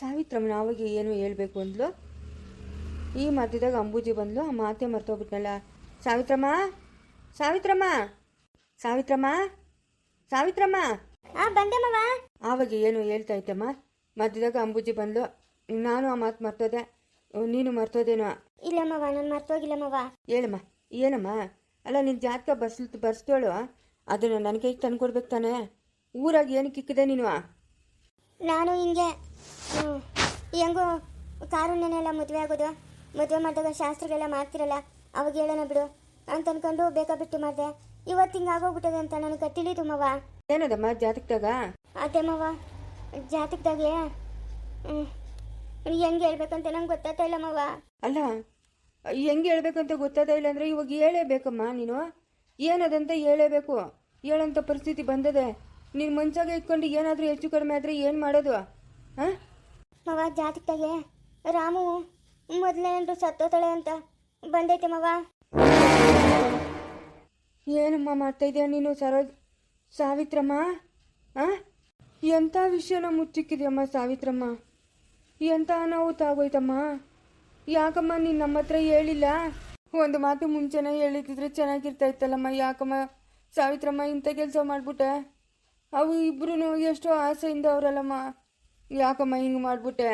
ಸಾವಿತ್ರಮ್ಮನ ನಾವಾಗಿ ಏನು ಹೇಳ್ಬೇಕು ಅಂದ್ಲು? ಈ ಮಧ್ಯದಾಗ ಅಂಬೂಜಿ ಬಂದ್ಲು. ಆ ಮಾತೆ ಮರ್ತೋಗ್ಬಿಟ್ನಲ್ಲ. ಸಾವಿತ್ರಮ್ಮ ಸಾವಿತ್ರಮ್ಮ ಸಾವಿತ್ರಮ್ಮ ಸಾವಿತ್ರಮ್ಮ. ಆವಾಗ ಏನು ಹೇಳ್ತಾ ಇದ್ದಮ್ಮ? ಮಧ್ಯದಾಗ ಅಂಬೂಜಿ ಬಂದ್ಲು. ನಾನು ಆ ಮಾತು ಮರ್ತೋದೆ. ನೀನು ಮರ್ತೋದೇನೋ? ಇಲ್ಲಮ್ಮವ ಮವ ನಾನು ಮರ್ತೋಗಿಲ್ಲಮ್ಮವ ಹೇಳಮ್ಮ ಏನಮ್ಮ? ಅಲ್ಲ ನಿನ್ನ ಜಾತಕ ಬಸ್ ಬರ್ಸ್ದೋಳು ಅದನ್ನು ನನಗೆ ತಂದು ತಂದ್ಕೊಡ್ಬೇಕು ತಾನೆ. ಊರಾಗ ಏನಕ್ಕೆ ಇಕ್ಕಿದೆ ನೀನು? ನಾನು ಹಿಂಗೆ ಹೆಂಗೋ ಕಾರುಣ್ಯನೆಲ್ಲ ಮದುವೆ ಆಗೋದು. ಮದುವೆ ಮಾಡಿದಾಗ ಶಾಸ್ತ್ರಗಳೆಲ್ಲ ಮಾಡ್ತಿರಲ್ಲ ಅವಾಗ ಹೇಳೋಣ ಬಿಡು. ಅಂತ ಅನ್ಕೊಂಡು ಬೇಕಾ ಬಿಟ್ಟು ಮಾಡಿದೆ. ಇವತ್ತು ಹಿಂಗೆ ಆಗೋಗ್ಬಿಟ್ಟದೆ ಅಂತ ನನಗೆ ತಿಳಿದು ಮವ. ಏನದಮ್ಮ ಜಾತಕದಾಗ? ಅದೇ ಮವ ಜಾತಕದಾಗೆ ಹೆಂಗೆ ಹೇಳ್ಬೇಕಂತ ನಂಗೆ ಗೊತ್ತಾಗ್ತಾ ಇಲ್ಲ ಮವ. ಅಲ್ಲ ಹೆಂಗೆ ಹೇಳ್ಬೇಕಂತ ಗೊತ್ತಾಗ್ತಾ ಇಲ್ಲ ಅಂದರೆ ಇವಾಗ ಹೇಳೇಬೇಕಮ್ಮ ನೀನು. ಏನದಂತ ಹೇಳೇಬೇಕು. ಹೇಳಂತ ಪರಿಸ್ಥಿತಿ ಬಂದದೆ. ನೀನು ಮಂಚಾಗ ಇಟ್ಕೊಂಡು ಏನಾದರೂ ಹೆಚ್ಚು ಕಡಿಮೆ ಆದರೆ ಏನು ಮಾಡೋದು? ಹಾಂ? ಮವ ಜಾತಕದಾಗೆ ರಾಮು ಮೊದಲನೇಂದ್ರು ಸತ್ತೋತಾಳೆ ಅಂತ ಬಂದೈತೆ ಮವ. ಏನಮ್ಮ ಮಾಡ್ತಾ ಇದೆಯಾ ನೀನು ಸರೋಜ್ ಸಾವಿತ್ರಮ್ಮ? ಹಾಂ? ಎಂಥ ವಿಷಯನ ಮುಚ್ಚಿಕ್ಕಿದ್ಯಮ್ಮ ಸಾವಿತ್ರಮ್ಮ? ಎಂಥ ಅನಾಹುತ ಆಗೋಯ್ತಮ್ಮ? ಯಾಕಮ್ಮ ನೀನು ನಮ್ಮ ಹತ್ರ ಹೇಳಿಲ್ಲ? ಒಂದು ಮಾತು ಮುಂಚೆನೇ ಹೇಳಿದ್ರೆ ಚೆನ್ನಾಗಿರ್ತಾ ಇತ್ತಲ್ಲಮ್ಮ ಯಾಕಮ್ಮ ಸಾವಿತ್ರಮ್ಮ ಇಂಥ ಕೆಲಸ ಮಾಡಿಬಿಟ್ಟೆ? ಅವು ಇಬ್ರು ಎಷ್ಟೋ ಆಸೆಯಿಂದ ಅವರಲ್ಲಮ್ಮ ಯಾಕಮ್ಮ ಹಿಂಗೆ ಮಾಡ್ಬಿಟ್ಟೆ?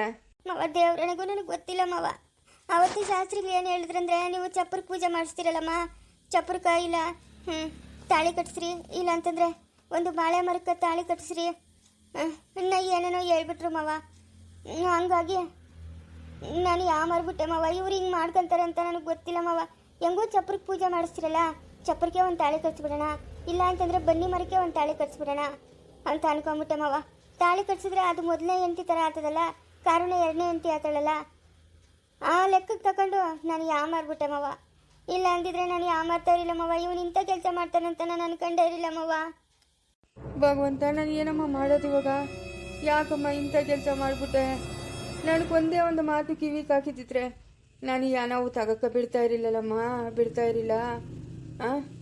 ಮಾವ ದೇವ್ರನಿಗೂ ನನಗೆ ಗೊತ್ತಿಲ್ಲ ಮಾವ. ಅವತ್ತು ಶಾಸ್ತ್ರಿಗೆ ಏನು ಹೇಳಿದ್ರಂದ್ರೆ, ನೀವು ಚಪ್ಪರ್ ಪೂಜೆ ಮಾಡಿಸ್ತೀರಲ್ಲಮ್ಮ? ಚಪ್ಪರ್ಕ ಇಲ್ಲ ಹ್ಞೂ ತಾಳಿ ಕಟ್ಸ್ರಿ, ಇಲ್ಲ ಅಂತಂದ್ರೆ ಒಂದು ಬಾಳೆ ಮರಕ್ಕೆ ತಾಳಿ ಕಟ್ಸ್ರಿ. ಇನ್ನ ಏನೇನೋ ಹೇಳ್ಬಿಟ್ರು ಮಾವ. ಹಂಗಾಗಿ ನಾನು ಯಾವ ಮಾರ್ಬಿಟ್ಟೆ ಮಾವ? ಇವ್ರು ಹಿಂಗೆ ಮಾಡ್ಕೊಂತಾರೆ ಅಂತ ನನಗೆ ಗೊತ್ತಿಲ್ಲ ಮಾವ. ಹೆಂಗೋ ಪೂಜೆ ಮಾಡಿಸ್ತೀರಲ್ಲ ಚಪ್ಪರ್ಗೆ ಒಂದು ತಾಳಿ ಕಟ್ಸ್ಬಿಡೋಣ. ಇಲ್ಲ ಅಂತಂದ್ರೆ ಬನ್ನಿ ಮರಕ್ಕೆ ಒಂದು ತಾಳಿ ಕಟ್ಸ್ಬಿಡೋಣ ಅಂತ ಅನ್ಕೊಂಬಿಟ್ಟೆ ಮಾವ. ತಾಳಿ ಕಟ್ಸಿದ್ರೆ ಅದು ಮೊದಲನೇ ಎಂತಿ ಥರ ಆಗ್ತದಲ್ಲ? ಕಾರಣ ಎರಡನೇ ಎಂತಿ ಆತಾಳಲ್ಲ ಆ ಲೆಕ್ಕಕ್ಕೆ ತಗೊಂಡು ನಾನು ಯಾ ಮಾರ್ಬಿಟ್ಟೆ ಮಾವ. ಇಲ್ಲ ಅಂದಿದ್ರೆ ನಾನು ಯಾ ಮಾಡ್ತಾ ಇರಲಿಲ್ಲ ಮಾವ. ಇವನು ಇಂಥ ಕೆಲಸ ಮಾಡ್ತಾನಂತ ನಾನು ಅನ್ಕೊಂಡೇ ಇರಲಿಲ್ಲ ಮಾವ. ಭಗವಂತ, ನಾನು ಏನಮ್ಮ ಮಾಡೋದು ಇವಾಗ? ಯಾಕಮ್ಮ ಇಂಥ ಕೆಲಸ ಮಾಡಿಬಿಟ್ಟೆ? ನನಗೆ ಒಂದೇ ಒಂದು ಮಾತು ಕಿವಿಗೆ ಹಾಕಿದ್ದಿದ್ರೆ ನಾನು ಯಾವ ನಾವು ತಗಕ್ಕೆ ಬಿಡ್ತಾ ಇರಲಿಲ್ಲಲ್ಲಮ್ಮ? ಬಿಡ್ತಾ ಇರಲಿಲ್ಲ? ಆ?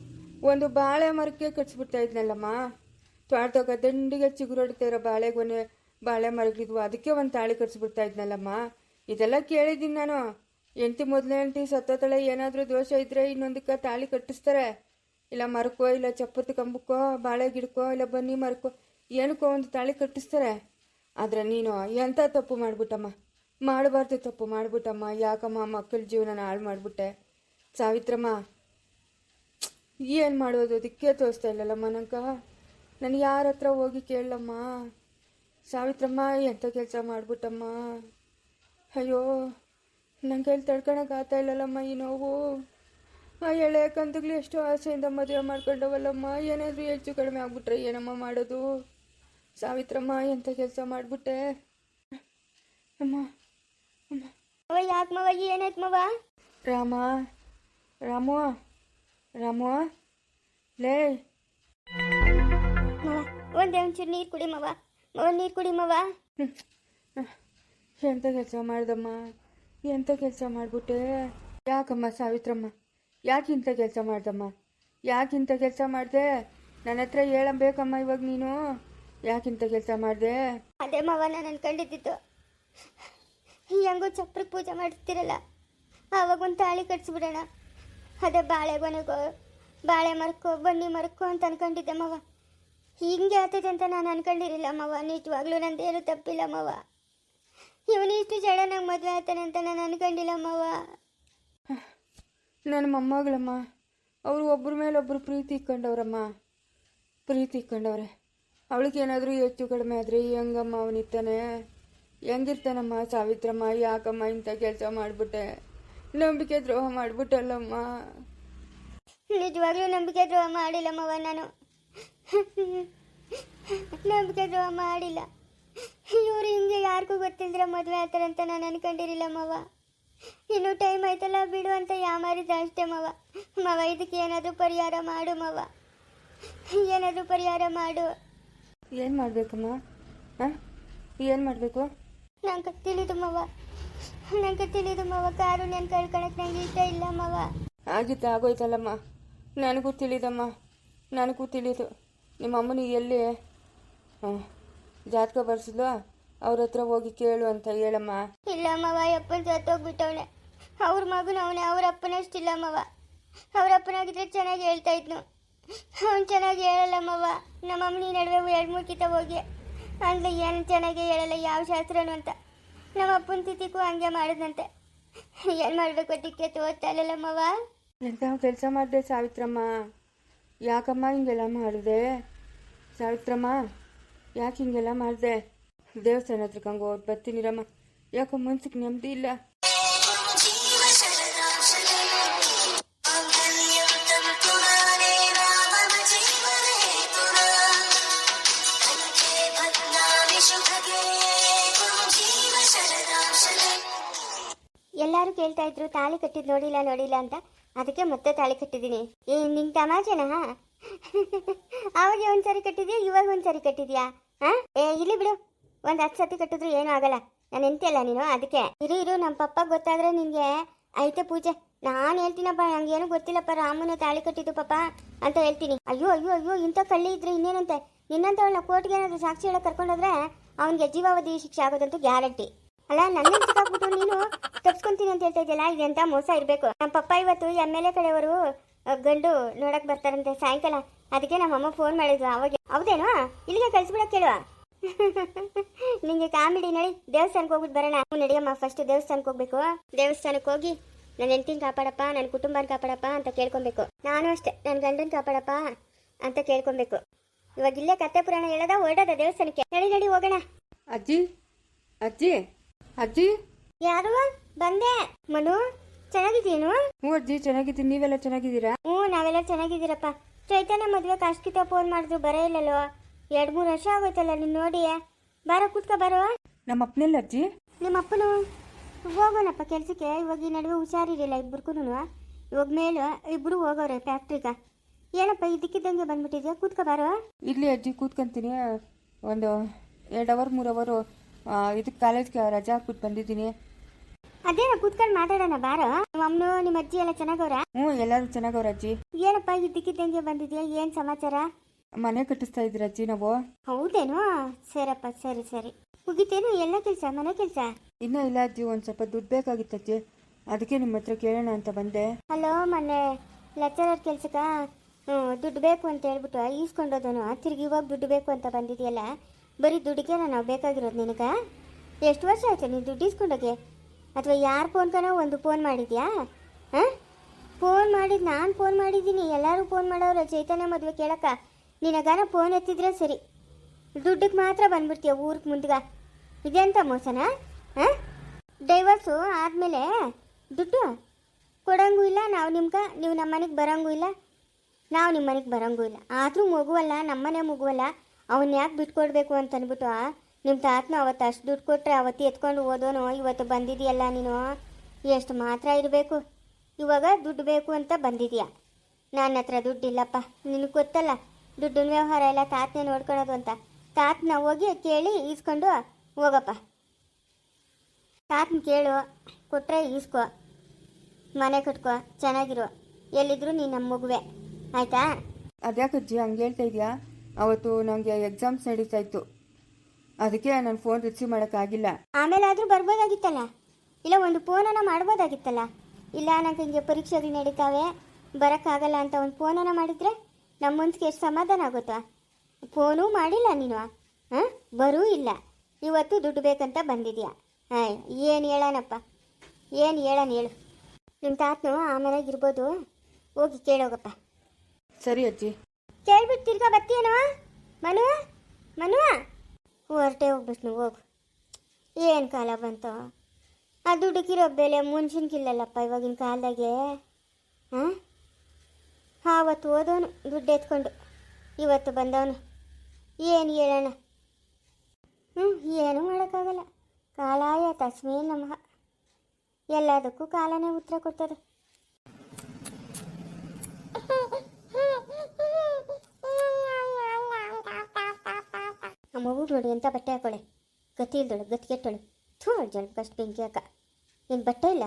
ಒಂದು ಬಾಳೆ ಮರಕ್ಕೆ ಕಟ್ಸ್ಬಿಡ್ತಾ ಇದ್ನಲ್ಲಮ್ಮ. ತೋಟದಾಗ ದಂಡಿಗೆ ಚಿಗುರೊಡ್ತಾ ಇರೋ ಬಾಳೆ ಗೊನೆ ಬಾಳೆ ಮರಗಳಿದ್ವು ಅದಕ್ಕೆ ಒಂದು ತಾಳಿ ಕಟ್ಸ್ಬಿಡ್ತಾ ಇದ್ನಲ್ಲಮ್ಮ. ಇದೆಲ್ಲ ಕೇಳಿದ್ದೀನಿ ನಾನು. ಹೆಂಡ್ತಿ ಮೊದಲನೇ ಹೆಂಡ್ತಿ ಸತ್ತೋತಳೆ, ಏನಾದರೂ ದೋಷ ಇದ್ದರೆ ಇನ್ನೊಂದಕ್ಕೆ ತಾಳಿ ಕಟ್ಟಿಸ್ತಾರೆ. ಇಲ್ಲ ಮರಕ್ಕೋ ಇಲ್ಲ ಚಪ್ಪತ್ತು ಕಂಬಕ್ಕೋ, ಬಾಳೆ ಗಿಡಕ್ಕೋ, ಇಲ್ಲ ಬನ್ನಿ ಮರಕ್ಕೋ ಏನಕ್ಕೋ ಒಂದು ತಾಳಿ ಕಟ್ಟಿಸ್ತಾರೆ. ಆದರೆ ನೀನು ಎಂಥ ತಪ್ಪು ಮಾಡಿಬಿಟ್ಟಮ್ಮ? ಮಾಡಬಾರ್ದು ತಪ್ಪು ಮಾಡಿಬಿಟ್ಟಮ್ಮ. ಯಾಕಮ್ಮ ಮಕ್ಕಳ ಜೀವನ ಹಾಳು ಮಾಡಿಬಿಟ್ಟೆ? ಸಾವಿತ್ರಮ್ಮ ಏನು ಮಾಡೋದು ದಿಕ್ಕೇ ತೋರಿಸ್ತಾ ಇಲ್ಲಲ್ಲಮ್ಮ ನಂಗೆ ನಾನು ಯಾರ ಹತ್ರ ಹೋಗಿ ಕೇಳಮ್ಮ ಸಾವಿತ್ರಮ್ಮ ಎಂಥ ಕೆಲಸ ಮಾಡ್ಬಿಟ್ಟಮ್ಮ? ಅಯ್ಯೋ ನಂಗೆ ಕೈಲಿ ತಡ್ಕೊಳಕ್ಕೆ ಆಗ್ತಾ ಇಲ್ಲಲ್ಲಮ್ಮ ಈ ನೋವು. ಆ ಎಳೆ ಕಂತುಗಳು ಎಷ್ಟೋ ಆಸೆಯಿಂದ ಮದುವೆ ಮಾಡ್ಕೊಂಡವಲ್ಲಮ್ಮ. ಏನಾದರೂ ಹೆಚ್ಚು ಕಡಿಮೆ ಆಗ್ಬಿಟ್ರೆ ಏನಮ್ಮ ಮಾಡೋದು? ಸಾವಿತ್ರಮ್ಮ ಎಂಥ ಕೆಲಸ ಮಾಡಿಬಿಟ್ಟೆ? ಅಮ್ಮ ಅಮ್ಮ. ಯಾಕೆ ಮವ? ಏನಾಯ್ತು ಮವ? ರಾಮ ರಾಮು. ರಾಮು ಲೇ. ಒಂದೇ ಒಂಚೂರು ನೀರು ಕುಡಿ ಮವ. ಮವ ನೀರು ಕುಡಿ ಮವ. ಎಂಥ ಕೆಲಸ ಮಾಡ್ದಮ್ಮ? ಎಂಥ ಕೆಲಸ ಮಾಡಿಬಿಟ್ಟೆ? ಯಾಕಮ್ಮ ಸಾವಿತ್ರಮ್ಮ? ಯಾಕೆ ಇಂಥ ಕೆಲಸ ಮಾಡ್ದಮ್ಮ? ಯಾಕೆ ಇಂಥ ಕೆಲಸ ಮಾಡಿದೆ? ನನ್ನ ಹತ್ರ ಹೇಳಬೇಕಮ್ಮ ಇವಾಗ ನೀನು. ಯಾಕಿಂಥ ಕೆಲಸ ಮಾಡಿದೆ? ಅದೇ ಮವ ನಾನು ಅನ್ಕೊಂಡಿದ್ದಿತ್ತು ಹೆಂಗೋ ಚಪ್ರಕ್ಕೆ ಪೂಜೆ ಮಾಡಿಸ್ತಿರಲ್ಲ ಆವಾಗ ಒಂದು ತಾಳಿ ಕಟ್ಸ್ಬಿಡೋಣ. ಅದೇ ಬಾಳೆಗೊನೆಗೋ ಬಾಳೆ ಮರ್ಕೋ, ಬನ್ನಿ ಮರ್ಕೋ ಅಂತ ಅನ್ಕೊಂಡಿದ್ದೆ ಮವ. ಹಿಂಗೆ ಆಗ್ತೈತೆ ಅಂತ ನಾನು ಅನ್ಕೊಂಡಿರಲಿಲ್ಲ ಮವ. ನಿಜವಾಗ್ಲೂ ನಂದೇನು ತಪ್ಪಿಲ್ಲ ಮವ. ಇವನು ಇಷ್ಟು ನಂಗೆ ಮದುವೆ ಆಗ್ತಾನೆ ಅಂತ ನಾನು ಅನ್ಕೊಂಡಿಲ್ಲ ಮವ. ನನ್ನ ಮೊಮ್ಮಗಳಮ್ಮ, ಅವರು ಒಬ್ಬರ ಮೇಲೆ ಒಬ್ಬರು ಪ್ರೀತಿ ಇಕ್ಕೊಂಡವ್ರಮ್ಮ. ಪ್ರೀತಿ ಇಕ್ಕೊಂಡವ್ರೆ. ಅವಳಿಗೇನಾದರೂ ಹೆಚ್ಚು ಕಡಿಮೆ ಆದರೆ ಹೆಂಗಮ್ಮ ಅವನಿರ್ತಾನೆ. ಹೆಂಗಿರ್ತಾನಮ್ಮ ಸಾವಿತ್ರಮ್ಮ, ಯಾಕಮ್ಮ ಇಂಥ ಕೆಲಸ ಮಾಡಿಬಿಟ್ಟೆ? ನಂಬಿಕೆ ದ್ರೋಹ ಮಾಡಿಬಿಟ್ಟಲ್ಲಮ್ಮ. ನಿಜವಾಗ್ಲೂ ನಂಬಿಕೆ ದ್ರೋಹ ಮಾಡಿಲ್ಲಮ್ಮವ ನಾನು ನಂಬಿಕೆ ದ್ರೋಹ ಮಾಡಿಲ್ಲ. ಇವರು ಹಿಂಗೆ ಯಾರಿಗೂ ಗೊತ್ತಿದ್ರೆ ಮದುವೆ ಆತರ ಅಂತ ನಾನು ಅನ್ಕೊಂಡಿರಲಿಲ್ಲ ಮವ ಇನ್ನು ಟೈಮ್ ಆಯ್ತಲ್ಲ ಬಿಡು ಅಂತ ಯಾಮಾರಿದ ಅಷ್ಟೇ ಮವ ಮವ ಇದಕ್ಕೆ ಏನಾದರೂ ಪರಿಹಾರ ಮಾಡು ಮವ ಏನಾದರೂ ಪರಿಹಾರ ಮಾಡು. ಏನು ಮಾಡಬೇಕಮ್ಮ? ಹಾಂ? ಏನು ಮಾಡಬೇಕು? ನಂಗೆ ತಿಳಿದು ಮವ ನಂಗೆ ತಿಳಿದು ಮವ ಕಾರು ನಾನು ಕಳ್ಕೊಳಕ್ಕೆ ನಂಗೆ ಇಷ್ಟ ಇಲ್ಲ ಮವ. ಆಗಿತ್ತು ಆಗೋಯ್ತಲ್ಲಮ್ಮ. ನನಗೂ ತಿಳಿದಮ್ಮ. ನನಗೂ ತಿಳಿದು. ನಿಮ್ಮ ಅಮ್ಮನಿಗೆ ಎಲ್ಲಿ ಜಾತಕ ಬರ್ಸಿದ್ಲು ಅವ್ರ ಹತ್ರ ಹೋಗಿ ಕೇಳು ಅಂತ ಹೇಳಮ್ಮ. ಇಲ್ಲ ಮವ ಅಪ್ಪನ ಸತ್ತೋಗ್ಬಿಟ್ಟವನೆ ಅವ್ರ ಮಗನ ಅವನೇ ಅವ್ರ ಅಪ್ಪನಷ್ಟಿಲ್ಲ ಮವ. ಅವ್ರ ಅಪ್ಪನಾಗಿದ್ರೆ ಚೆನ್ನಾಗಿ ಹೇಳ್ತಾ ಇದ್ನು. ಅವ್ನು ಚೆನ್ನಾಗಿ ಹೇಳಲ್ಲ ಮವ. ನಮ್ಮ ಅಮ್ಮನಿ ನಡುವೆ ಎರಡು ಮೂರು ಕಿತ ಹೋಗಿ. ಅಂದ್ರೆ ಏನು ಚೆನ್ನಾಗಿ ಹೇಳಲ್ಲ ಯಾವ ಶಾಸ್ತ್ರನು ಅಂತ. ನಮ್ಮ ಅಪ್ಪನ ತಿಥಿಗೂ ಹಂಗೆ ಮಾಡಿದಂತೆ. ಏನು ಮಾಡಬೇಕು ಅದಕ್ಕೆ ತೋರ್ತಾ ಇಲ್ಲಲ್ಲ ಮವ ಕೆಲಸ ಮಾಡಿದೆ ಸಾವಿತ್ರಮ್ಮ. ಯಾಕಮ್ಮ ಹಿಂಗೆಲ್ಲ ಮಾಡಿದೆ? ಸಾವಿತ್ರಮ್ಮ, ಯಾಕೆ ಹಿಂಗೆಲ್ಲ ಮಾಡಿದೆ? ದೇವಸ್ಥಾನ ಹತ್ರಕ್ಕೆ ಹಂಗೆ ಹೋಗಿ ಬರ್ತೀನಿರಮ್ಮ ಯಾಕೋ ಮನ್ಸಿಗೆ ನೆಮ್ಮದಿ ಇಲ್ಲ. ಕೇಳ್ತಾ ಇದ್ರು, ತಾಳಿ ಕಟ್ಟಿದ್ ನೋಡಿಲ್ಲ ನೋಡಿಲ್ಲ ಅಂತ. ಅದಕ್ಕೆ ಮತ್ತೆ ತಾಳಿ ಕಟ್ಟಿದ್ದೀನಿ. ಏ ನಿನ್ ತಮಾಷೆನಾ? ಅವಾಗ ಒಂದ್ಸರಿ ಕಟ್ಟಿದ್ಯಾ, ಇವಾಗ ಒಂದ್ಸರಿ ಕಟ್ಟಿದ್ಯಾ? ಹಾ ಏ ಇಲ್ಲಿ ಬಿಡು. ಒಂದ್ ಹತ್ತು ಸತಿ ಕಟ್ಟಿದ್ರು ಏನೂ ಆಗಲ್ಲ. ನಾನು ಎಂತಿಯಲ್ಲ ನೀನು, ಅದಕ್ಕೆ. ಇರು ಇರು ನಮ್ಮ ಪಪ್ಪ ಗೊತ್ತಾದ್ರೆ ನಿನ್ಗೆ ಐತೆ ಪೂಜೆ. ನಾನು ಹೇಳ್ತೀನಪ್ಪ ನಂಗೇನು ಗೊತ್ತಿಲ್ಲಪ್ಪ, ರಾಮನ ತಾಳಿ ಕಟ್ಟಿದ್ದು ಪಾಪ ಅಂತ ಹೇಳ್ತೀನಿ. ಅಯ್ಯೋ ಅಯ್ಯೋ ಅಯ್ಯೋ, ಇಂಥ ಕಳ್ಳಿ ಇದ್ರೆ ಇನ್ನೇನಂತೆ? ನಿನ್ನಂತವಳನ್ನ ಕೋರ್ಟ್ಗೆ ಏನಾದ್ರು ಸಾಕ್ಷಿ ಹೇಳಕ್ ಕರ್ಕೊಂಡೋದ್ರೆ ಅವನಿಗೆ ಜೀವಾವಧಿ ಶಿಕ್ಷೆ ಆಗೋದಂತೂ ಗ್ಯಾರಂಟಿ. ಅಲ್ಲ ನನ್ನ ಸಿಕ್ಕಾಕ್ಬಿಟ್ಟು ನೀನು ತಪ್ಸ್ಕೊಂತೀನಿ ಅಂತ ಹೇಳ್ತಾ ಇದೆಯಲ್ಲ ಇದೆಂತ ಮೋಸ ಇರಬೇಕು. ನಮ್ಮ ಪಪ್ಪ ಇವತ್ತು ಎಂ ಎಲ್ ಎ ಕಡೆಯವರು ಗಂಡು ನೋಡಕ್ ಬರ್ತಾರಂತೆ ಸಾಯಂಕಾಲ. ಅದಕ್ಕೆ ನಮ್ಮ ಅಮ್ಮ ಫೋನ್ ಮಾಡಿದ್ರು ಅವಾಗ. ಹೌದೇನೋ? ಇಲ್ಲಿಗೆ ಕಳ್ಸಿಬಿಡಕ್ ಕೇಳುವ. ನಿಂಗೆ ಕಾಮಿಡಿ ನಡಿ, ದೇವಸ್ಥಾನಕ್ಕೆ ಹೋಗ್ಬಿಟ್ಟು ಬರೋಣ. ನಡಿಯಮ್ಮ ಫಸ್ಟ್ ದೇವಸ್ಥಾನಕ್ಕೆ ಹೋಗ್ಬೇಕು. ದೇವಸ್ಥಾನಕ್ಕೆ ಹೋಗಿ ನನ್ನ ಹೆಂಡತಿನ ಕಾಪಾಡಪ್ಪ, ನನ್ನ ಕುಟುಂಬನ ಕಾಪಾಡಪ್ಪ ಅಂತ ಕೇಳ್ಕೊಬೇಕು. ನಾನು ಅಷ್ಟೇ, ನನ್ನ ಗಂಡನ ಕಾಪಾಡಪ್ಪ ಅಂತ ಕೇಳ್ಕೊಬೇಕು. ಇವಾಗ ಇಲ್ಲೇ ಕತೆ ಪುರಾಣ ಹೇಳದ, ಹೊರಡದ ದೇವಸ್ಥಾನಕ್ಕೆ? ನಡಿ ನಡಿ, ಹೋಗೋಣ. ಅಜ್ಜಿ ಅಜ್ಜಿ. ಅಜ್ಜಿ? ಯಾರು? ಬಂದೆ. ಮನು ಚೆನ್ನಾಗಿದ್ದೀನು ಹ್ಞೂ ಅಜ್ಜಿ ಚೆನ್ನಾಗಿದ್ದೀನಿ. ನೀವೆಲ್ಲ ಚೆನ್ನಾಗಿದ್ದೀರಾ? ಹ್ಞೂ ನಾವೆಲ್ಲ ಚೆನ್ನಾಗಿದ್ದೀರಪ್ಪ. ಚೈತನ್ಯ ಮದುವೆ ಕಾಶ್ಕಿತ ಫೋನ್ ಮಾಡಿದ್ರು ಬರೇ ಇಲ್ಲಲ್ವ ಎರಡು ಮೂರು ವರ್ಷ ಆಗೋಯ್ತಲ್ಲ ನೀನು ನೋಡಿ ಬಾರೋ ಕೂತ್ಕೊ ಬಾರೋ. ನಮ್ಮ ಅಪ್ಪನೆಲ್ಲ ಅಜ್ಜಿ? ನಿಮ್ಮ ಅಪ್ಪನು ಹೋಗೋಣಪ್ಪ ಕೆಲಸಕ್ಕೆ. ಇವಾಗ ಈ ನಡುವೆ ಹುಷಾರಿರಲಿಲ್ಲ ಇಬ್ಬರಿಗೂ ಇವಾಗ ಮೇಲು ಇಬ್ಬರು ಹೋಗೋರೆ ಫ್ಯಾಕ್ಟ್ರಿಗೆ. ಏನಪ್ಪ ಇದಕ್ಕಿದ್ದಂಗೆ ಬಂದ್ಬಿಟ್ಟಿದ್ಯಾ? ಕೂತ್ಕೊ ಬಾರೋ. ಇರ್ಲಿ ಅಜ್ಜಿ ಕೂತ್ಕೊಂತೀನಿ. ಒಂದು ಎರಡು ಅವರ್ ಮೂರು ಅವರು ಇದಕ್ಕೆ ಕಾಲೇಜ್ಗೆ ರಜಾ ಕೂತ್ ಬಂದಿದ್ದೀನಿ. ಅದೇನ ಕೂತ್ಕೊಂಡು ಮಾತಾಡೋಣ ಬಾರ. ಅಮ್ಮನು ನಿಮ್ಮ ಅಜ್ಜಿ ಎಲ್ಲ ಚೆನ್ನಾಗವ್ರ? ಹ್ಞೂ ಎಲ್ಲರೂ ಚೆನ್ನಾಗವ್ರ ಅಜ್ಜಿ. ಏನಪ್ಪ ಇದ್ದಕ್ಕಿದ್ದಂಗೆ ಬಂದಿದ್ಯಾ? ಏನು ಸಮಾಚಾರ? ಮನೆ ಕಟ್ಟಿಸ್ತಾ ಇದ್ದೀರ ಅಜ್ಜಿ ನಾವು? ಹೌದೇನೋ? ಸರಪ್ಪ ಸರಿ ಸರಿ. ಮುಗಿತೇನು? ಎಲ್ಲ ಕೆಲಸ ಮನೆ ಕೆಲಸ? ಇನ್ನೂ ಇಲ್ಲ ಅಜ್ಜಿ ಒಂದು ಸ್ವಲ್ಪ ದುಡ್ಡು ಬೇಕಾಗಿತ್ತು ಅಜ್ಜಿ. ಅದಕ್ಕೆ ನಿಮ್ಮ ಹತ್ರ ಕೇಳೋಣ ಅಂತ ಬಂದೆ. ಹಲೋ ಮೊನ್ನೆ ಲೆಕ್ಚರರ್ ಕೆಲ್ಸಕ್ಕ ಹ್ಞೂ ದುಡ್ಡು ಬೇಕು ಅಂತ ಹೇಳ್ಬಿಟ್ಟು ಈಸ್ಕೊಂಡೋದನು ತಿರ್ಗಿ ಇವಾಗ ದುಡ್ಡು ಬೇಕು ಅಂತ ಬಂದಿದೆಯಲ್ಲ? ಬರೀ ದುಡ್ಡಿಗೆ ನಾವು ಬೇಕಾಗಿರೋದು ನಿನಗೆ? ಎಷ್ಟು ವರ್ಷ ಆಯ್ತು ನೀನು ದುಡ್ಡು ಇಸ್ಕೊಂಡೋಗೆ? ಅಥವಾ ಯಾರು ಫೋನ್ಕನೋ ಒಂದು ಫೋನ್ ಮಾಡಿದ್ಯಾ? ಹಾಂ? ಫೋನ್ ಮಾಡಿದ್ದು ನಾನು ಫೋನ್ ಮಾಡಿದ್ದೀನಿ, ಎಲ್ಲರೂ ಫೋನ್ ಮಾಡೋರು, ಚೈತನ್ಯ ಮದುವೆ ಕೇಳಕ್ಕ. ನಿನಗಾನ ಫೋನ್ ಎತ್ತಿದ್ರೆ ಸರಿ. ದುಡ್ಡಿಗೆ ಮಾತ್ರ ಬಂದ್ಬಿಡ್ತೀಯ ಊರಿಗೆ ಮುಂದ್ಗ. ಇದೆಂತ ಮೋಸನಾ? ಹಾಂ? ಡೈವರ್ಸು ಆದಮೇಲೆ ದುಡ್ಡು ಕೊಡಂಗೂ ಇಲ್ಲ, ನಾವು ನಿಮ್ಗೆ, ನೀವು ನಮ್ಮ ಮನೆಗೆ ಬರೋಂಗೂ ಇಲ್ಲ. ನಾವು ನಿಮ್ಮ ಮನೆಗೆ ಬರೋಂಗೂ ಇಲ್ಲ. ಆದರೂ ಮಗುವಲ್ಲ, ನಮ್ಮನೆ ಮಗುವಲ್ಲ. ಅವನ್ನ ಯಾಕೆ ಬಿಟ್ಕೊಡ್ಬೇಕು ಅಂತ ಅಂದ್ಬಿಟ್ಟು ನಿಮ್ಮ ತಾತನ ಅವತ್ತು ಅಷ್ಟು ದುಡ್ಡು ಕೊಟ್ಟರೆ ಅವತ್ತು ಎತ್ಕೊಂಡು ಓದೋನು ಇವತ್ತು ಬಂದಿದೆಯಲ್ಲ ನೀನು? ಎಷ್ಟು ಮಾತ್ರ ಇರಬೇಕು. ಇವಾಗ ದುಡ್ಡು ಬೇಕು ಅಂತ ಬಂದಿದ್ಯಾ? ನನ್ನ ಹತ್ರ ದುಡ್ಡಿಲ್ಲಪ್ಪ ನಿನಗೆ ಗೊತ್ತಲ್ಲ, ದುಡ್ಡಿನ ವ್ಯವಹಾರ ಎಲ್ಲ ತಾತನೇ ನೋಡ್ಕೊಳೋದು ಅಂತ. ತಾತನ ಹೋಗಿ ಕೇಳಿ ಈಸ್ಕೊಂಡು ಹೋಗಪ್ಪ. ತಾತನ ಕೇಳು ಕೊಟ್ಟರೆ ಈಸ್ಕೊ. ಮನೆ ಕಟ್ಕೋ, ಚೆನ್ನಾಗಿರು. ಎಲ್ಲಿದ್ರು ನೀನು ನಮ್ಮ ಮಗುವೆ. ಆಯ್ತಾ? ಅದ್ಯಾಕಜ್ಜಿ, ಹಂಗೆ ಹೇಳ್ತಾ ಇದೆಯಾ? ಅವತ್ತು ನನಗೆ ಎಕ್ಸಾಮ್ಸ್ ನಡೀತಾ ಇತ್ತು ಅದಕ್ಕೆ ನಾನು ಫೋನ್ ರಿಸೀವ್ ಮಾಡೋಕ್ಕಾಗಿಲ್ಲ. ಆಮೇಲೆ ಆದರೂ ಬರ್ಬೋದಾಗಿತ್ತಲ್ಲ? ಇಲ್ಲ ಒಂದು ಫೋನನ್ನು ಮಾಡ್ಬೋದಾಗಿತ್ತಲ್ಲ? ಇಲ್ಲ ನಂಗೆ ಹಿಂಗೆ ಪರೀಕ್ಷೆಗಳು ನಡೀತಾವೆ ಬರೋಕ್ಕಾಗಲ್ಲ ಅಂತ ಒಂದು ಫೋನನ್ನು ಮಾಡಿದರೆ ನಮ್ಮ ಮನ್ಸಿಗೆ ಎಷ್ಟು ಸಮಾಧಾನ ಆಗುತ್ತಾ? ಫೋನೂ ಮಾಡಿಲ್ಲ ನೀನು ಹಾಂ ಬರೂ ಇಲ್ಲ. ಇವತ್ತು ದುಡ್ಡು ಬೇಕಂತ ಬಂದಿದ್ಯಾ? ಹಾಂ ಏನು ಹೇಳೋಣಪ್ಪ ಏನು ಹೇಳೋಣ ಹೇಳು. ನಿಮ್ಮ ತಾತನು ಆಮೇಲೆ ಇರ್ಬೋದು. ಹೋಗಿ ಕೇಳೋಗಪ್ಪ. ಸರಿ ಅಜ್ಜಿ. ಕೇಳ್ಬಿಟ್ಟು ತಿರ್ಗಾ ಬರ್ತೀಯೇನೋ? ಮನು ಮನು? ಹೊರಟೆ ಹೋಗ್ಬಿಟ್ಟು ಹೋಗು. ಏನು ಕಾಲ ಬಂತು? ಆ ದುಡುಕಿರೋ ಬೆಲೆ ಮುಂಚಿನ್ಕಿಲ್ಲಲ್ಲಪ್ಪ ಇವಾಗಿನ ಕಾಲದಾಗೆ. ಹಾಂ ಆವತ್ತು ಓದೋನು, ದುಡ್ಡು ಎತ್ಕೊಂಡು. ಇವತ್ತು ಬಂದವನು. ಏನು ಹೇಳೋಣ? ಹ್ಞೂ, ಏನೂ ಮಾಡೋಕ್ಕಾಗಲ್ಲ. ಕಾಲಾಯ ತಸ್ಮೇ ನಮಃ. ಎಲ್ಲದಕ್ಕೂ ಕಾಲನೇ ಉತ್ತರ ಕೊಡ್ತದೆ ಆ ಮಗು ನೋಡಿ ಎಂಥ ಬಟ್ಟೆ ಹಾಕೊಳ್ಳೆ ಗತಿ ಇಲ್ದಳು, ಗತಿ ಕೆಟ್ಟಳು. ಥೂ ಜಲ್ ಕಷ್ಟ ಬೆಂಕಿ ಹಾಕ. ಏನು ಬಟ್ಟೆ ಇಲ್ಲ?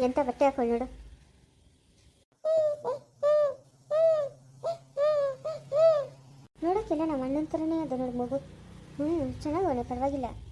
ಎಂಥ ಬಟ್ಟೆ ಹಾಕೊಳ್ಳಿ ನೋಡು. ನೋಡೋಕ್ಕಿಲ್ಲ, ನಮ್ಮ ಅಣ್ಣನ ಥರನೇ ಅದು ನೋಡಿ ಮಗು. ಹ್ಞೂ ಒಳ್ಳೆ ಪರವಾಗಿಲ್ಲ.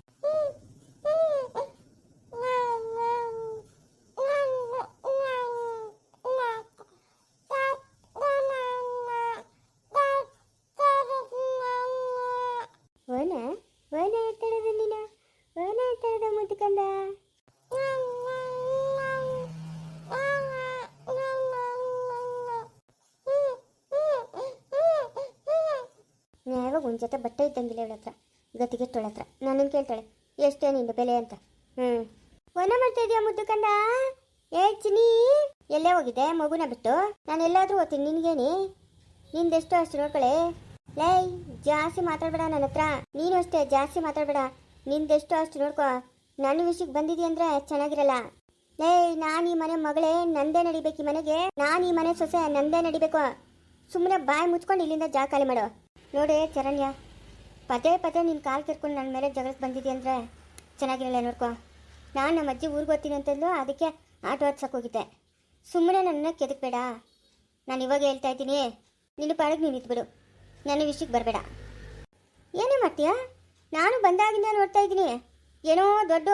ಜೊತೆ ಬಟ್ಟೆ ಇದ್ದಂಗಿಲ್ಲ ಇವಳ ಹತ್ರ, ಗತಿಗೆ ಹತ್ರ. ನನ್ನನ್ನು ಕೇಳ್ತಾಳೆ, ಎಷ್ಟೇ ನಿಂದು ಬೆಲೆ ಅಂತ. ಹ್ಞೂ ಒನ ಮಾಡ್ತಾ ಇದೆಯಾ ಮುದ್ದು ಕಂದ? ಏ ಚಿನಿ ಎಲ್ಲೇ ಹೋಗಿದ್ದೆ ಮಗುನ ಬಿಟ್ಟು? ನಾನು ಎಲ್ಲಾದರೂ ಓದ್ತೀನಿ ನಿನ್ಗೇನಿ? ನಿಂದೆಷ್ಟು ಅಷ್ಟು ನೋಡ್ಕೊಳ್ಳಿ ಲೈ, ಜಾಸ್ತಿ ಮಾತಾಡಬೇಡ ನನ್ನ ಹತ್ರ. ನೀನು ಅಷ್ಟೇ, ಜಾಸ್ತಿ ಮಾತಾಡ್ಬೇಡ. ನಿಂದೆಷ್ಟು ಅಷ್ಟು ನೋಡ್ಕೊ. ನನ್ನ ವಿಷಯಕ್ಕೆ ಬಂದಿದ್ಯ ಅಂದ್ರೆ ಚೆನ್ನಾಗಿರಲ್ಲ. ಲೇ, ನಾನು ಈ ಮನೆ ಮಗಳೇ, ನಂದೇ ನಡಿಬೇಕು ಈ ಮನೆಗೆ. ನಾನು ಈ ಮನೆ ಸೊಸೆ, ನಂದೇ ನಡಿಬೇಕು. ಸುಮ್ಮನೆ ಬಾಯಿ ಮುಚ್ಕೊಂಡು ಇಲ್ಲಿಂದ ಜಾಗ ಖಾಲಿ ಮಾಡು. ನೋಡಿ ಚರಣ್ಯ. ಪದೇ ಪದೇ ನಿನ್ನ ಕಾಲು ಕೆರ್ಕೊಂಡು ನನ್ನ ಮೇಲೆ ಜಗಳಕ್ಕೆ ಬಂದಿದ್ದೆ ಅಂದರೆ ಚೆನ್ನಾಗಿರಲ್ಲ ನೋಡ್ಕೊ. ನಾನು ನಮ್ಮ ಅಜ್ಜಿ ಊರಿಗೆ ಹೋಗ್ತೀನಿ ಅಂತಂದು ಅದಕ್ಕೆ ಆಟೋ ಹತ್ಸಕ್ಕೆ ಹೋಗಿದ್ದೆ. ಸುಮ್ಮನೆ ನನ್ನ ಕೆದಕ್ಬೇಡ. ನಾನು ಇವಾಗ ಹೇಳ್ತಾ ಇದ್ದೀನಿ, ನಿನ್ನ ಪಾಡಿಗೆ ನೀನು ಇದ್ಬಿಡು. ನನ್ನ ವಿಷಯಕ್ಕೆ ಬರಬೇಡ. ಏನೇ ಮಾಡ್ತೀಯಾ? ನಾನು ಬಂದಾಗಿಂದ ನೋಡ್ತಾ ಇದ್ದೀನಿ. ಏನೋ ದೊಡ್ಡ,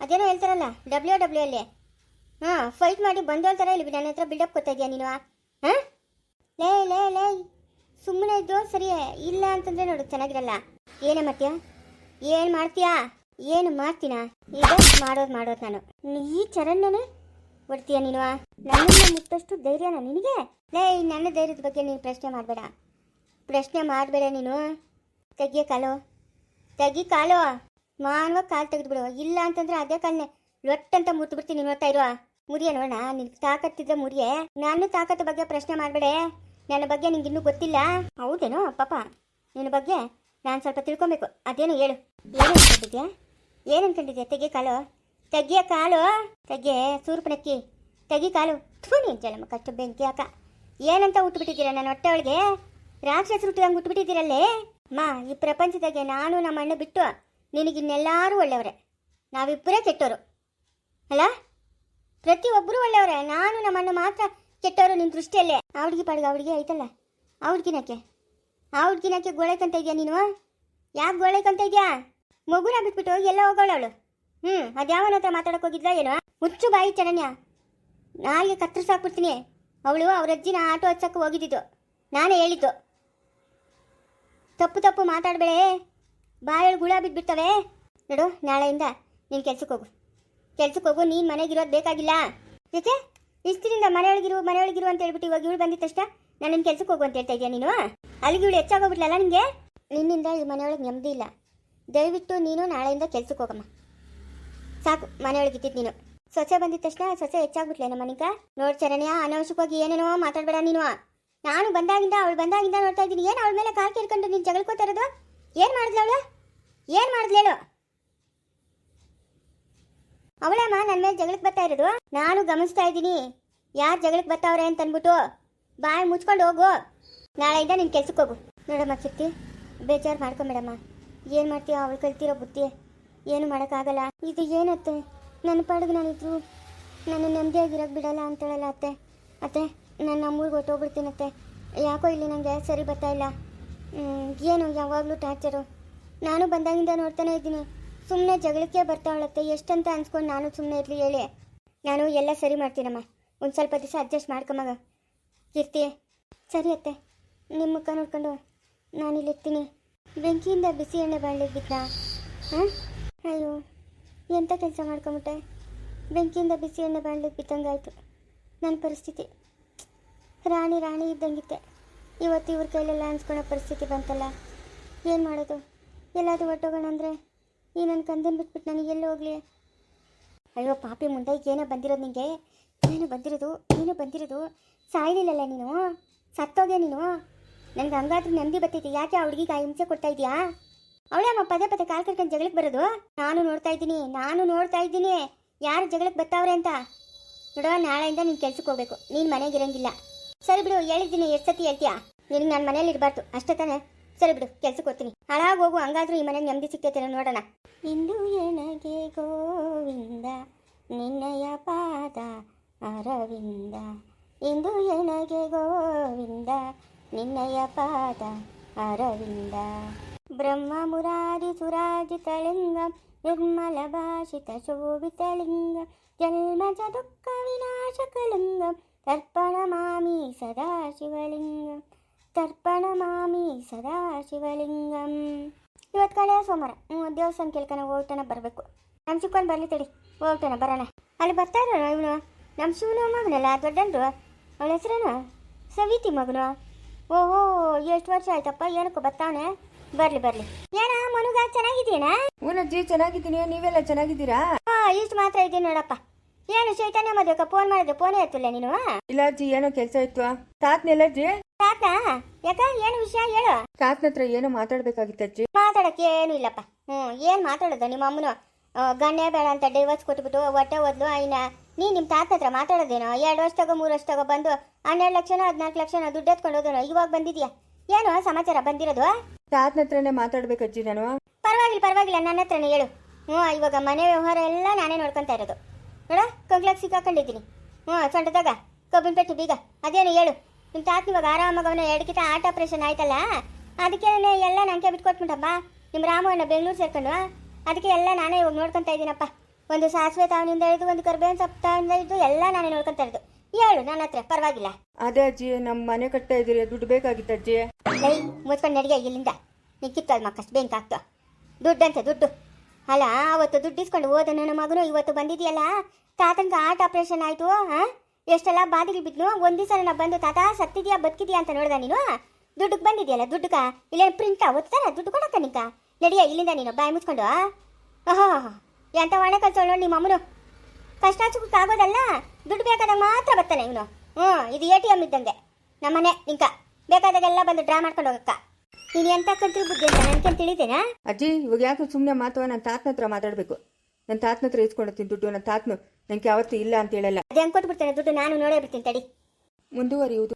ಅದೇನೋ ಹೇಳ್ತಾರಲ್ಲ ಡಬ್ಲ್ಯೂ ಡಬ್ಲ್ಯೂ ಅಲ್ಲಿ ಹಾಂ ಫೈಟ್ ಮಾಡಿ ಬಂದೋಳ್ತಾರೆ ಇಲ್ಲಿ ನನ್ನ ಹತ್ರ ಬಿಲ್ಡಪ್ ಕೊಡ್ತಾ ಇದೆಯಾ ನೀನು ಹಾಂ? ಲೇ ಲೇ ಲೇ. ಸುಮ್ಮನೆ ಇದ್ದು ಸರಿ, ಇಲ್ಲ ಅಂತಂದ್ರೆ ನೋಡು, ಚೆನ್ನಾಗಿರಲ್ಲ. ಏನೇ ಮಾಡ್ತೀಯಾ? ಏನು ಮಾಡ್ತೀಯಾ? ಏನು ಮಾಡ್ತೀನ? ಈಗ ಮಾಡೋದು ಮಾಡೋದು ನಾನು. ಈ ಚರಣ್ಣನೇ ಹೊಡ್ತೀಯ ನೀನು ನನ್ನನ್ನು ಮುಟ್ಟಷ್ಟು ಧೈರ್ಯನ ನಿನಗೆ? ಲೇ ನನ್ನ ಧೈರ್ಯದ ಬಗ್ಗೆ ನೀನು ಪ್ರಶ್ನೆ ಮಾಡಬೇಡ. ಪ್ರಶ್ನೆ ಮಾಡಬೇಡ ನೀನು. ತೆಗಿಯ ಕಾಲು. ತೆಗಿ ಕಾಲು. ಮಾನವ ಕಾಲು ತೆಗೆದುಬಿಡು. ಇಲ್ಲ ಅಂತಂದ್ರೆ ಅದೇ ಕಾಲನೆ. ಲೊಟ್ಟಂತ ಮುಟ್ಟು ಬಿಡ್ತೀನಿ ನೋಡ್ತಾ ಇರುವ ಮುರಿಯ ನೋಡೋಣ. ನಿನ್ ತಾಕತ್ತಿದ್ರೆ ಮುರಿಯೇ. ನಾನು ತಾಕತ್ತು ಬಗ್ಗೆ ಪ್ರಶ್ನೆ ಮಾಡಬೇಡೆ. ನನ್ನ ಬಗ್ಗೆ ನಿಂಗೆ ಇನ್ನೂ ಗೊತ್ತಿಲ್ಲ? ಹೌದೇನೋ, ಪಾಪ. ನಿನ್ನ ಬಗ್ಗೆ ನಾನು ಸ್ವಲ್ಪ ತಿಳ್ಕೊಬೇಕು. ಅದೇನು ಹೇಳು. ಏನು ಅನ್ಕೊಂಡಿದ್ಯಾ? ಏನು ಅನ್ಕೊಂಡಿದ್ಯಾ? ತೆಗಿ ಕಾಲು. ತೆಗಿಯ ಕಾಲು. ತೆಗೆ ಸೂರ್ಪನಕ್ಕಿ ತೆಗಿ ಕಾಲು. ಥೂ, ನೀನು ಕಷ್ಟ ಬೆಂಕಿ ಅಕ್ಕ ಏನಂತ ಉಟ್ಬಿಟ್ಟಿದ್ದೀರಾ ನಾನು ಹೊಟ್ಟೆ ಒಳಗೆ? ರಾಕ್ಷಸ ಹುಟ್ಟಿದಂಗೆ ಉಟ್ಬಿಟ್ಟಿದ್ದೀರಲ್ಲೇ? ಮಾ, ಈ ಪ್ರಪಂಚದಾಗೆ ನಾನು ನಮ್ಮ ಅಣ್ಣ ಬಿಟ್ಟು ನಿನಗಿನ್ನೆಲ್ಲರೂ ಒಳ್ಳೆಯವರೇ. ನಾವಿಬ್ಬರೇ ಕೆಟ್ಟವರು ಅಲ್ಲ? ಪ್ರತಿಯೊಬ್ಬರು ಒಳ್ಳೆಯವರೇ. ನಾನು ನಮ್ಮ ಅಣ್ಣ ಮಾತ್ರ ಕೆಟ್ಟವರು ನಿನ್ನ ದೃಷ್ಟಿಯಲ್ಲೇ. ಆ ಹುಡುಗಿ ಪಾಡಿಗೆ, ಆ ಹುಡುಗಿ ಆಯ್ತಲ್ಲ ಆ ಹುಡುಗಿನಕ್ಕೆ ಆ ಹುಡುಗಿನಕ್ಕೆ ಗೋಳೆಕಂತ ಇದೆಯಾ ನೀನು? ಯಾಕೆ ಗೋಳೆಕಂತ ಇದೆಯಾ? ಮಗುನ ಬಿಟ್ಬಿಟ್ಟು ಎಲ್ಲ ಹೋಗೋಳು ಅವಳು. ಹ್ಞೂ ಅದ್ಯಾವನ ಹತ್ರ ಮಾತಾಡಕ್ಕೆ ಹೋಗಿದ್ಲ ಏನೋ? ಮುಚ್ಚು ಬಾಯಿ ಚರಣ್ಯ ನಾಲ್ಗೆ ಕತ್ತರಿಸಾಕ್ಬಿಡ್ತೀನಿ ಅವಳು ಅವ್ರ ಅಜ್ಜಿನ ಆಟೋ ಹಚ್ಚಕ್ಕೆ ಹೋಗಿದ್ದಿದ್ದು. ನಾನೇ ಹೇಳಿದ್ದು. ತಪ್ಪು ತಪ್ಪು ಮಾತಾಡಬೇಡ ಬಾಯಳು ಗುಳ ಬಿದ್ಬಿಡ್ತವೆ. ನೋಡು, ನಾಳೆಯಿಂದ ನೀನು ಕೆಲ್ಸಕ್ಕೆ ಹೋಗು. ಕೆಲ್ಸಕ್ಕೆ ಹೋಗು, ನೀನು ಮನೆಗಿರೋದು ಬೇಕಾಗಿಲ್ಲ. ಯಾಕೆ ಇಷ್ಟಿನಿಂದ ಮನೆಯೊಳಗಿರು ಮನೆಯೊಳಗಿರು ಅಂತ ಹೇಳ್ಬಿಟ್ಟು ಇವಾಗ ಇವಳು ಬಂದಿದ್ದ ತಕ್ಷಣ ನಾನು ನಿನ್ನ ಕೆಲ್ಸಕ್ಕೆ ಹೋಗು ಅಂತ ಹೇಳ್ತಾ ಇದೆಯಾ ನೀನು? ಅಲ್ಲಿಗೆ ಇವಳು ಹೆಚ್ಚಾಗೋಗ್ಬಿಟ್ಲಲ್ಲ ನಿನಗೆ ನಿನ್ನಿಂದ ಈ ಮನೆಯೊಳಗೆ ನೆಮ್ಮದಿ ಇಲ್ಲ. ದಯವಿಟ್ಟು ನೀನು ನಾಳೆಯಿಂದ ಕೆಲ್ಸಕ್ಕೆ ಹೋಗಮ್ಮ. ಸಾಕು ಮನೆಯೊಳಗೆ ಇದ್ದಿದ್ದು ನೀನು. ಸೊಸೆ ಬಂದಿದ್ದ ತಕ್ಷಣ ಸೊಸೆ ಹೆಚ್ಚಾಗ್ಬಿಟ್ಲೆ ನಮ್ಮ ಮನಿಕ ನೋಡ್ ಚರಣ್ಯ ಅನವಶ್ಯಕವಾಗಿ ಏನೇನೋ ಮಾತಾಡಬೇಡ ನೀನು. ನಾನು ಬಂದಾಗಿಂದ, ಅವಳು ಬಂದಾಗಿಂದ ನೋಡ್ತಾ ಇದ್ದೀನಿ. ಏನು ಅವಳ ಮೇಲೆ ಕಾಲ್ ಕೇಳ್ಕೊಂಡು ನೀನು ಜಗಳಕೋತಾ ಇರೋದು ಏನು ಮಾಡಿದ್ಲು ಅವಳು? ಏನು ಮಾಡಿದ್ಲು ಹೇಳು? ಅವಳಮ್ಮ ನನ್ನ ಮೇಲೆ ಜಗಳಕ್ಕೆ ಬರ್ತಾ ಇರೋದು? ನಾನು ಗಮನಿಸ್ತಾ ಇದ್ದೀನಿ. ಯಾರು ಜಗಳಕ್ಕೆ ಬರ್ತಾವ್ರೆ ಅಂತ ಅಂದ್ಬಿಟ್ಟು ಬಾಯಿ ಮುಚ್ಕೊಂಡು ಹೋಗು. ನಾಳೆಯಿಂದ ನಿನ್ನ ಕೆಲ್ಸಕ್ಕೆ ಹೋಗು. ನೋಡಮ್ಮ ಕೀರ್ತಿ, ಬೇಜಾರು ಮಾಡ್ಕೊಂಬೇಡಮ್ಮ ಏನು ಮಾಡ್ತೀಯ ಅವಳು ಕಲ್ತಿರೋ ಬುದ್ಧಿ. ಏನು ಮಾಡೋಕ್ಕಾಗಲ್ಲ. ಇದು ಏನತ್ತೆ? ನನ್ನ ಪಾಡಿಗೆ ನಾನಿದ್ರು ನನ್ನ ನೆಮ್ಮದಿಯಾಗಿರೋಕ್ಕೆ ಬಿಡಲ್ಲ ಅಂತೇಳಲ್ಲ ಅತ್ತೆ. ಅತ್ತೆ, ನನ್ನ ನಮ್ಮೂರಿಗೆ ಹೊಟ್ಟೋಗ್ಬಿಡ್ತೀನತ್ತೆ ಯಾಕೋ ಇಲ್ಲಿ ನನಗೆ ಸರಿ ಬರ್ತಾ ಇಲ್ಲ. ಏನು ಯಾವಾಗಲೂ ಟಾರ್ಚರು ನಾನು ಬಂದಾಗಿಂದ ನೋಡ್ತಾನೆ ಇದ್ದೀನಿ. ಸುಮ್ಮನೆ ಜಗಳಕ್ಕೆ ಬರ್ತಾವಳತ್ತೆ, ಎಷ್ಟಂತ ಅನ್ಸ್ಕೊಂಡು ನಾನು ಸುಮ್ಮನೆ ಇರಲಿ ಹೇಳಿ. ನಾನು ಎಲ್ಲ ಸರಿ ಮಾಡ್ತೀನಮ್ಮ ಒಂದು ಸ್ವಲ್ಪ ದಿವಸ ಅಡ್ಜಸ್ಟ್ ಮಾಡ್ಕೊಂಬಾಗ ಕೀರ್ತಿ, ಸರಿ ಅತ್ತೆ. ನಿಮ್ಮ ಮುಖ ನೋಡ್ಕೊಂಡು ನಾನಿಲ್ಲಿರ್ತೀನಿ ಬೆಂಕಿಯಿಂದ ಬಿಸಿ ಎಣ್ಣೆ ಬಾಳ್ಲಿಕ್ಕೆ ಬಿದ್ದ? ಹಾಂ? ಅಯ್ಯೋ ಎಂಥ ಕೆಲಸ ಮಾಡ್ಕೊಂಬಿಟ್ಟೆ? ಬೆಂಕಿಯಿಂದ ಬಿಸಿ ಎಣ್ಣೆ ಬಾಳಿಗೆ ಬಿದ್ದಂಗಾಯ್ತು. ನನ್ನ ಪರಿಸ್ಥಿತಿ. ರಾಣಿ ರಾಣಿ ಇದ್ದಂಗಿತ್ತೆ. ಇವತ್ತು ಇವ್ರ ಕೈಲೆಲ್ಲ ಅನ್ಸ್ಕೊಳೋ ಪರಿಸ್ಥಿತಿ ಬಂತಲ್ಲ? ಏನು ಮಾಡೋದು? ಎಲ್ಲಾದರೂ ಹೊಟ್ಟೋಗೋಣ ಅಂದರೆ ಈ ನನ್ನ ಕಂದನ್ ಬಿಟ್ಬಿಟ್ಟು ನನಗೆ ಎಲ್ಲಿ ಹೋಗ್ಲಿ? ಅಯ್ಯೋ, ಪಾಪಿ ಮುಂದೆ ಏನೋ ಬಂದಿರೋದು ನಿಂಗೆ? ಏನು ಬಂದಿರೋದು? ಏನು ಬಂದಿರೋದು? ಸಾಯ್ಲಿಲ್ಲಲ್ಲ ನೀನು? ಸತ್ತೋಗೆ ನೀನು? ನನಗೆ ಹಂಗಾದ್ರೂ ನಂಬಿ ಬರ್ತೈತಿ. ಯಾಕೆ ಆ ಹುಡುಗಿಗೆ ಆ ಹಿಂಸೆ ಕೊಡ್ತಾ ಇದೆಯಾ? ಅವಳೇ ಅಮ್ಮ ಪದೇ ಪದೇ ಕಾಲ್ ಕರ್ಕೊಂಡು ಜಗಳಕ್ಕೆ ಬರೋದು? ನಾನು ನೋಡ್ತಾ ಇದ್ದೀನಿ, ನಾನು ನೋಡ್ತಾ ಇದ್ದೀನಿ. ಯಾರು ಜಗಳಕ್ಕೆ ಬರ್ತಾವ್ರೆ ಅಂತ? ನೋಡೋ ನಾಳೆಯಿಂದ ನೀನು ಕೆಲ್ಸಕ್ಕೆ ಹೋಗ್ಬೇಕು. ನೀನು ಮನೆಗೆ ಇರಂಗಿಲ್ಲ. ಸರಿ ಬಿಡು, ಹೇಳಿದ್ದೀನಿ, ಎಷ್ಟು ಸತಿ ಹೇಳ್ತೀಯಾ? ನಿನಗೆ ನಾನು ಮನೇಲಿ ಇರಬಾರ್ದು ಅಷ್ಟೇ ತಾನೆ. ಸರಿ ಬಿಡು ಕೆಲ್ಸಕ್ಕೆ ಹೋಗ್ತೀನಿ. ಹಾಳಾಗಿ ಹೋಗು, ಹಂಗಾದ್ರೂ ಈ ಮನೆಗೆ ನೆಮ್ಮದಿ ಸಿಗ್ತೈತೆ ನೋಡೋಣ. ಇಂದು ಎನಗೆ ಗೋವಿಂದ, ನಿನ್ನಯ ಪಾದ ಅರವಿಂದ. ಇಂದು ಎನಗೆ ಗೋವಿಂದ, ನಿನ್ನಯ ಪಾದ ಅರವಿಂದ. ಬ್ರಹ್ಮ ಮುರಾರಿ ಸುರಾಜಿತಲಿಂಗಂ ನಿರ್ಮಲ ಭಾಷಿತ ಶೋಭಿತಳಿಂಗ ಜನ್ಮಜ ದುಃಖ ವಿನಾಶಕಲಿಂಗಂ ತರ್ಪಣ ಮಾಮಿ ಸದಾ ತರ್ಪಣ ಮಾಮಿ ಸದಾ ಶಿವಲಿಂಗಂ ಇವತ್ತು ಕಳೆಯ ಸೋಮವಾರ ಹ್ಞೂ ದೇವಸ್ಥಾನ ಕೇಳ್ಕನ ಹೋಗ್ತಾನೆ ಬರಬೇಕು. ನಮ್ಮ ಚಿಕ್ಕವನ್ ಬರಲಿ ತಡಿ ಹೋಗ್ತಾನೆ ಬರೋಣ. ಅಲ್ಲಿ ಬರ್ತಾ ಇರೋಣ ಇವನು? ನಮ್ಮ ಶಿವನ ಮಗನಲ್ಲ ದೊಡ್ಡನ್ರು? ಅವಳ ಹೆಸರೇನು? ಸವಿತಿ ಮಗನು? ಓಹೋ ಎಷ್ಟು ವರ್ಷ ಆಯ್ತಪ್ಪ ಏನಕ್ಕೂ ಬರ್ತಾವನೆ ಬರ್ಲಿ ಬರ್ಲಿ. ಏನ ಮನುಗ ಚೆನ್ನಾಗಿದ್ದೀನ? ಊನಜ್ಜಿ ಚೆನ್ನಾಗಿದ್ದೀನಿ. ನೀವೆಲ್ಲ ಚೆನ್ನಾಗಿದ್ದೀರಾ? ಇಷ್ಟು ಮಾತ್ರ ಇದ್ದೀನಿ ನೋಡಪ್ಪ. ಏನು ಚೈತನ್ಯ ಮದುವೆ ಫೋನ್ ಮಾಡಿದ್ರೆ ಫೋನೇ ಎತ್ತಿಲ್ಲ ನೀನು? ಇಲ್ಲ ಅಜ್ಜಿ ಏನೋ ಕೆಲಸ ಇತ್ತು. ತಾತ್ನೆಲ್ಲ ಅಜ್ಜಿ ತಾತ ಯಾಕ? ಏನು ವಿಷಯ ಹೇಳು. ತಾತ್ನ ಹತ್ರ ಏನು ಮಾತಾಡ್ಬೇಕಾಗಿತ್ತು ಅಜ್ಜಿ. ಮಾತಾಡಕ್ಕೆ ಏನು ಇಲ್ಲಪ್ಪ. ಹ್ಮ್ ಏನ್ ಮಾತಾಡೋದು ನಿಮ್ಮ ಅಮ್ಮನು? ಗಣ್ಯ ಬೇಡ ಅಂತ ಡೈವರ್ಸ್ ಕೊಟ್ಬಿಟ್ಟು ಹೊಟ್ಟೆ ಓದ್ಲು ಐನ. ನೀ ನಿಮ್ ತಾತ ಹತ್ರ ಮಾತಾಡೋದೇನೋ? ಎರಡು ವರ್ಷದಾಗ ಮೂರು ತಗೋ ಬಂದು ಹನ್ನೆರಡು ಲಕ್ಷನೋ ಹದಿನಾಲ್ಕು ಲಕ್ಷನೋ ದುಡ್ಡು ಎತ್ಕೊಂಡು ಹೋದನು? ಇವಾಗ ಬಂದಿದ್ಯಾ? ಏನು ಸಮಾಚಾರ ಬಂದಿರೋದು? ತಾತನ ಹತ್ರನೇ ಮಾತಾಡ್ಬೇಕು ಅಜ್ಜಿ ನಾನು. ಪರವಾಗಿಲ್ಲ ಪರವಾಗಿಲ್ಲ. ನನ್ನ ಹತ್ರನೇ ಹೇಳು. ಹ್ಞೂ ಇವಾಗ ಮನೆ ವ್ಯವಹಾರ ಎಲ್ಲ ನಾನೇ ನೋಡ್ಕೊಂತ ಇರೋದು. ನೋಡ ಕಂಗ್ಲಾಕ್ ಸಿಕ್ಕಾಕೊಂಡಿದ್ದೀನಿ. ಹ್ಞೂ ಸೊಂಟದಾಗ ಕಬ್ಬಿನ ಪೆಟ್ಟು ಬೀಗ ಅದೇನು ಹೇಳು. ನಿಮ್ಮ ತಾತ ಇವಾಗ ಆರಾಮಾಗಿ ಅವನ ಎರಡಕ್ಕಿಂತ ಆರ್ಟ್ ಆಪ್ರೇಷನ್ ಆಯ್ತಲ್ಲ? ಅದಕ್ಕೆ ಎಲ್ಲ ನನಗೆ ಬಿಟ್ಕೊಟ್ಬಿಟ್ಟಪ್ಪ ನಿಮ್ಮ ರಾಮಣ್ಣ ಬೆಂಗಳೂರು ಸೇರ್ಕೊಂಡು ಅದಕ್ಕೆ ಎಲ್ಲ ನಾನೇ ಇವಾಗ ನೋಡ್ಕೊತಾ ಇದ್ದೀನಪ್ಪ. ಒಂದು ಸಾಸಿವೆ ತಾವನಿಂದ ಹಿಡಿದು ಒಂದು ಕರ್ಬೇವಿನ ಸೊಪ್ಪು ತಾವಿಂದ ಹಿಡಿದು ಎಲ್ಲ ನಾನೇ ನೋಡ್ಕೊತಾ ಇರೋದು. ಹೇಳು ನನ್ನ ಹತ್ರ ಪರವಾಗಿಲ್ಲ. ಅದೇ ಅಜ್ಜಿ ನಮ್ಮ ಮನೆ ಕಟ್ತಾ ಇದ್ದೀರಿ ದುಡ್ಡು ಬೇಕಾಗಿತ್ತು ಅಜ್ಜಿ. ಮುಚ್ಕೊಂಡು ನಡಿಗೆ ಇಲ್ಲಿಂದ. ನಿಕ್ಕಿತ್ತು ಅದು ಮಕ್ಕಷ್ಟು ಬೆಂಕ್ ಹಾಕ್ತು. ದುಡ್ಡಂತೆ ದುಡ್ಡು. ಅಲ್ಲ, ಅವತ್ತು ದುಡ್ಡು ಇಸ್ಕೊಂಡು ಹೋದ ನನ್ನ ಮಗನು, ಇವತ್ತು ಬಂದಿದೆಯಲ್ಲ? ತಾತನ್ಗೆ ಆರ್ಟ್ ಆಪರೇಷನ್ ಆಯಿತು ಹಾಂ ಎಷ್ಟೆಲ್ಲ ಬಾದಿಗೆ ಬಿದ್ದು ಒಂದು ದಿವಸ ನಾ ಬಂದು, ತಾತ, ಸತ್ತಿದ್ಯಾ, ಬದುಕಿದ್ಯಾ ಅಂತ ನೋಡ್ದ ನೀನು? ದುಡ್ಡುಗೆ ಬಂದಿದೆಯಲ್ಲ ದುಡ್ಡುಗ? ಇಲ್ಲೇನು ಪ್ರಿಂಟ ಓದ್ತಾರ? ದುಡ್ಡು ಕೊಡಕ್ಕ ನಿಂಕ ನಡಿಯ, ಇಲ್ಲಿಂದ ನೀನು, ಬಾಯಿ ಮುಚ್ಕೊಂಡು ಓಹೋ, ಎಂತ ಒಣ ಕಲ್ಸೋಳು ನಿಮ್ಮ ಅಮ್ಮನು ಕಷ್ಟ ಆಗೋದಲ್ಲ, ದುಡ್ಡು ಬೇಕಾದಾಗ ಮಾತ್ರ ಬರ್ತಾನೆ ಇವನು. ಹ್ಞೂ ಇದು ಎ ಟಿ ಎಂ ಇದ್ದಂಗೆ. ನಮ್ಮನೆ ನಿಂಕ ಬೇಕಾದಾಗೆಲ್ಲ ಬಂದು ಡ್ರಾ ಮಾಡ್ಕೊಂಡು ಹೋಗಕ್ಕ. ನೀನು ಎಂತ ಕಂತ್ರಿ ಬುದ್ಧಿ ಅಂತ ನನ್ಗೆ ತಿಳಿದೇನ? ಅಜ್ಜಿ ಇವಾಗ ಯಾಕೆ ಸುಮ್ಮನೆ ಮಾತವ ನನ್ನ ತಾತನ ಹತ್ರ ಮಾತಾಡಬೇಕು. ನನ್ನ ತಾತನ ಹತ್ರ ಇಸ್ಕೊಂಡಿರ್ತೀನಿ ದುಡ್ಡು ನನ್ನ ತಾತನು ನನಗೆ ಯಾವತ್ತೂ ಇಲ್ಲ ಅಂತ ಹೇಳಲ್ಲ. ಅದು ಹೆಂಗೆ ಕೊಟ್ಬಿಡ್ತೇನೆ ದುಡ್ಡು ನಾನು ನೋಡೇ ಬಿಡ್ತೀನಿ ತಡಿ. ಮುಂದುವರಿಯುವುದು.